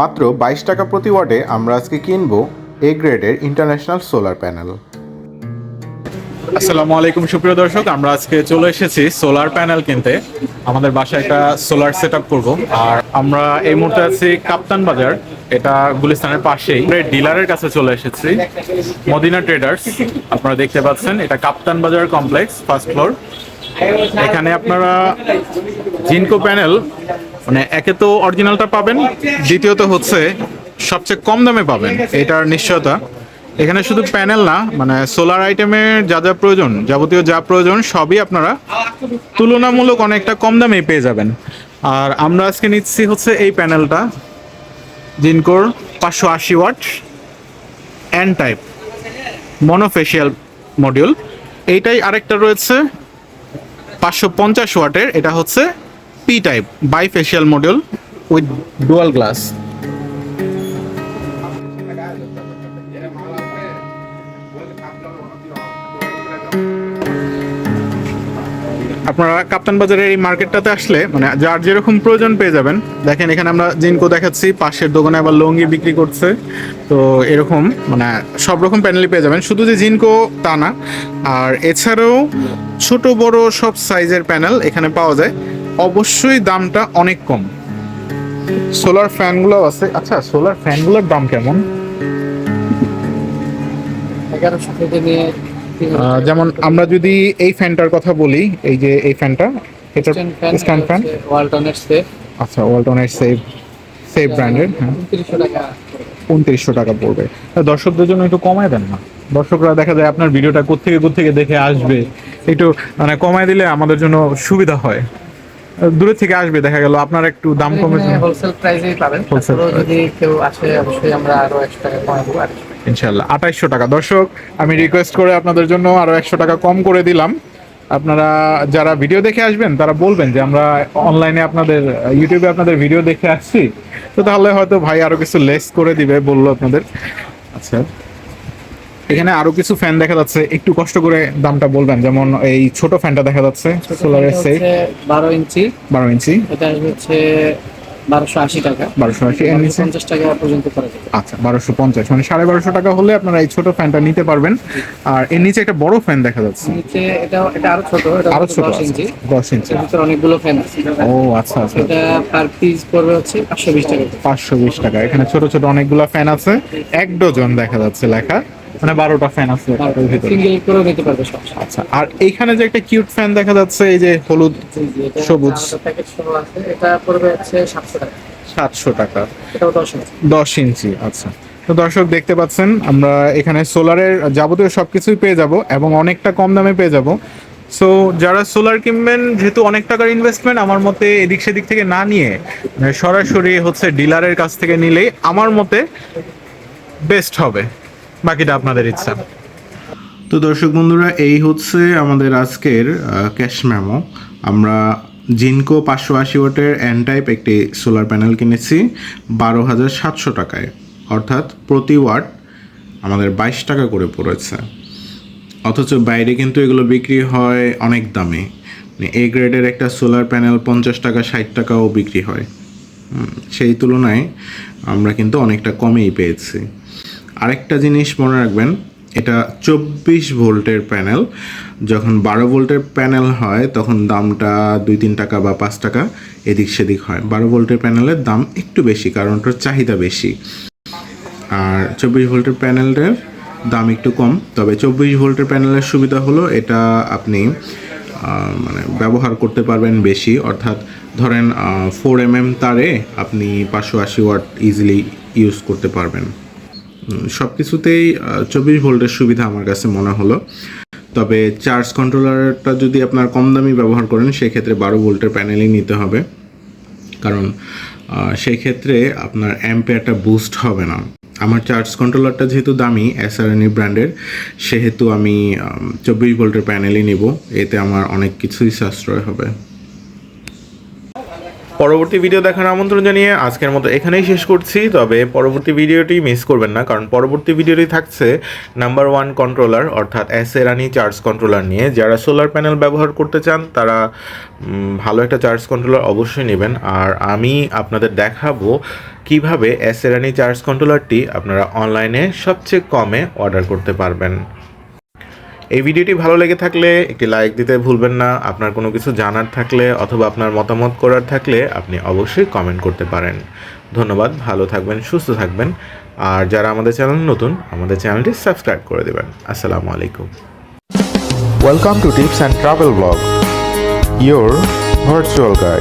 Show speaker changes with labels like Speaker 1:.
Speaker 1: মাত্র বাইশ টাকা প্রতি ওয়াটে আমরা আজকে কিনবো এ গ্রেডের ইন্টারন্যাশনাল সোলার প্যানেল।
Speaker 2: আসসালামু আলাইকুম, সুপ্রিয় দর্শক, আমরা আজকে চলে এসেছি সোলার প্যানেল কিনতে। আমাদের বাসায় একটা সোলার সেট আপ করব, আর আমরা এই মুহূর্তে আছি কাপ্তান বাজার। এটা গুলিস্তানের পাশেই। ডিলারের কাছে চলে এসেছি, মদিনা ট্রেডার্স। আপনারা দেখতে পাচ্ছেন, এটা কাপ্তান বাজার কমপ্লেক্স, ফার্স্ট ফ্লোর। এখানে আপনারা জিনকো প্যানেল মানে একে তো অরিজিনালটা পাবেন, দ্বিতীয়ত হচ্ছে সবচেয়ে কম দামে পাবেন, এটার নিশ্চয়তা। এখানে শুধু প্যানেল না মানে সোলার আইটেমের যা যা প্রয়োজন, যাবতীয় যা প্রয়োজন, সবই আপনারা তুলনামূলক অনেকটা কম দামে পেয়ে যাবেন। আর আমরা আজকে নিচ্ছি হচ্ছে এই প্যানেলটা, জিনকোর পাঁচশো আশি watt N type monofacial module এইটাই আরেকটা রয়েছে পাঁচশো পঞ্চাশ ওয়াটের, এটা হচ্ছে P type bifacial module with dual glass আপনারা কাপ্তান বাজারের এই মার্কেটটাতে আসলে মানে যার যেরকম প্রয়োজন পেয়ে যাবেন। দেখেন এখানে আমরা জিনকো দেখাচ্ছি, পাশের দোকানে আবার লঙ্গি বিক্রি করছে। তো এরকম মানে সব রকম প্যানেলই পেয়ে যাবেন। শুধু যে জিনকো তা না, আর এছাড়াও ছোট বড় সব সাইজের প্যানেল এখানে পাওয়া যায়। অবশ্যই দামটা অনেক কম। সোলার ফ্যানগুলো আছে। আচ্ছা সোলার ফ্যানগুলোর দাম কেমন? যেমন আমরা যদি এই ফ্যানটার কথা বলি এই যে এই ফ্যানটা এটা স্ট্যান্ড ফ্যান
Speaker 3: ওয়ালটনের সেফ
Speaker 2: আচ্ছা ওয়ালটনের সেভ সেভ ব্র্যান্ডের হ্যাঁ।
Speaker 3: উনত্রিশশো টাকা
Speaker 2: পড়বে। দর্শকদের জন্য একটু কমায় দেন না। দর্শকরা দেখা যায় আপনার ভিডিওটা কোত্থেকে কোত্থেকে দেখে আসবে। একটু মানে কমায় দিলে আমাদের জন্য সুবিধা হয়। দূরে থেকে আসবে দেখা গেল আপনার একটু দাম কমে
Speaker 3: হোলসেল প্রাইসেই পাবেন। যদি কেউ আসে অবশ্যই আমরা আরও একশো টাকা কমাবো আর
Speaker 2: ইনশাল্লাহ আঠাইশশো টাকা। দর্শক আমি রিকোয়েস্ট করে আপনাদের জন্য আরও একশো টাকা কম করে দিলাম। আপনারা যারা ভিডিও দেখে আসবেন তারা বলবেন যে আমরা অনলাইনে আপনাদের ইউটিউবে আপনাদের ভিডিও দেখে আসছি। তো তাহলে হয়তো ভাই আরও কিছু লেস করে দিবে বলল আপনাদের। আচ্ছা। এখানে আরও কিছু ফ্যান দেখা যাচ্ছে। একটু কষ্ট করে দামটা বলবেন যেমন এই ছোট ফ্যানটা দেখা যাচ্ছে সোলারের সেফ
Speaker 3: বারো ইঞ্চি।
Speaker 2: বারো ইঞ্চি।
Speaker 3: এটা হচ্ছে বারোশো আশি টাকা।
Speaker 2: এর নিচে?
Speaker 3: টাকা পর্যন্ত করা যাবে।
Speaker 2: আচ্ছা মানে টাকা হলে আপনারা এই ছোট ফ্যানটা নিতে পারবেন। আর এর নিচে একটা বড় ফ্যান দেখা যাচ্ছে।
Speaker 3: নিচে এটা এটা আরও ছোট এটা আরও
Speaker 2: ছোট।
Speaker 3: ইঞ্চি।
Speaker 2: দশ ইঞ্চি।
Speaker 3: এর অনেকগুলো ফ্যান আছে।
Speaker 2: ও আচ্ছা আচ্ছা।
Speaker 3: এটা পার পিস পড়বে হচ্ছে টাকা
Speaker 2: পাঁচশো বিশ টাকা। এখানে ছোট ছোট অনেকগুলো ফ্যান আছে। এক ডজন দেখা যাচ্ছে লেখা। মানে বারোটা ফ্যান আছে।
Speaker 3: সিঙ্গেল করেও নিতে পারবে সব।
Speaker 2: আচ্ছা আর এইখানে যে একটা কিউট ফ্যান দেখা যাচ্ছে এই যে হলুদ সবুজ।
Speaker 3: প্যাকেট সহ আছে। এটা পড়বে হচ্ছে সাতশো টাকা।
Speaker 2: সাতশো টাকা।
Speaker 3: এটাও দশ ইঞ্চি।
Speaker 2: দশ ইঞ্চি আচ্ছা। তো দর্শক দেখতে পাচ্ছেন আমরা এখানে সোলারের যাবতীয় সব কিছুই পেয়ে যাব এবং অনেকটা কম দামে পেয়ে যাব। সো যারা সোলার কিনবেন যেহেতু অনেক টাকার ইনভেস্টমেন্ট আমার মতে এদিক সেদিক থেকে না নিয়ে সরাসরি হচ্ছে ডিলারের কাছ থেকে নিলেই আমার মতে বেস্ট হবে। বাকিটা আপনাদের ইচ্ছা।
Speaker 1: তো দর্শক বন্ধুরা, এই হচ্ছে আমাদের আজকের ক্যাশ মেমো আমরা জিনকো পাঁচশো আশি ওয়াটের এন টাইপ একটি সোলার প্যানেল কিনেছি বারো হাজার সাতশো টাকায়। অর্থাৎ প্রতি ওয়াট আমাদের বাইশ টাকা করে পড়েছে। অথচ বাইরে কিন্তু এগুলো বিক্রি হয় অনেক দামে। মানে এ গ্রেডের একটা সোলার প্যানেল পঞ্চাশ টাকা, ষাট টাকাও বিক্রি হয়। সেই তুলনায় আমরা কিন্তু অনেকটা কমেই পেয়েছি। আরেকটা জিনিস মনে রাখবেন, এটা চব্বিশ ভোল্টের প্যানেল। যখন বারো ভোল্টের প্যানেল হয়, তখন দামটা দুই, তিন টাকা বা পাঁচ টাকা এদিক সেদিক হয়। বারো ভোল্টের প্যানেলের দাম একটু বেশি, কারণ ওটার চাহিদা বেশি। আর চব্বিশ ভোল্টের প্যানেলের দাম একটু কম, তবে চব্বিশ ভোল্টের প্যানেলের সুবিধা হলো এটা আপনি মানে ব্যবহার করতে পারবেন বেশি। অর্থাৎ ধরেন ফোর এম এম তারে আপনি পাঁচশো আশি ওয়াট ইজিলি ইউজ করতে পারবেন। সব কিছুতেই চব্বিশ ভোল্টের সুবিধা আমার কাছে মনে হলো। তবে চার্জ কন্ট্রোলারটা যদি আপনার কম দামি ব্যবহার করেন, সেক্ষেত্রে বারো ভোল্টের প্যানেলই নিতে হবে। কারণ সেই ক্ষেত্রে আপনার অ্যাম্পেয়ারটা বুস্ট হবে না। আমার চার্জ কন্ট্রোলারটা যেহেতু দামি এসআরএনই ব্র্যান্ডের, সেহেতু আমি চব্বিশ ভোল্টের প্যানেলই নিব। এতে আমার অনেক কিছুই সাশ্রয় হবে। পরবর্তী ভিডিও দেখার আমন্ত্রণ জানিয়ে আজকের মতো এখানেই শেষ করছি। তবে পরবর্তী ভিডিওটি মিস করবেন না, কারণ পরবর্তী ভিডিওটি থাকছে নাম্বার ওয়ান কন্ট্রোলার অর্থাৎ এরানি চার্জ কন্ট্রোলার নিয়ে। যারা সোলার প্যানেল ব্যবহার করতে চান, তারা ভালো একটা চার্জ কন্ট্রোলার অবশ্যই নেবেন। আর আমি আপনাদের দেখাবো কীভাবে এরানি চার্জ কন্ট্রোলারটি আপনারা অনলাইনে সবচেয়ে কমে অর্ডার করতে পারবেন। এই ভিডিওটি ভালো লেগে থাকলে একটি লাইক দিতে ভুলবেন না। আপনার কোনো কিছু জানার থাকলে অথবা আপনার মতামত করার থাকলে আপনি অবশ্যই কমেন্ট করতে পারেন। ধন্যবাদ, ভালো থাকবেন, সুস্থ থাকবেন। আর যারা আমাদের চ্যানেল নতুন, আমাদের চ্যানেলটি সাবস্ক্রাইব করে দেবেন। আসসালামু আলাইকুম।
Speaker 4: Welcome to tips and travel blog your virtual guide.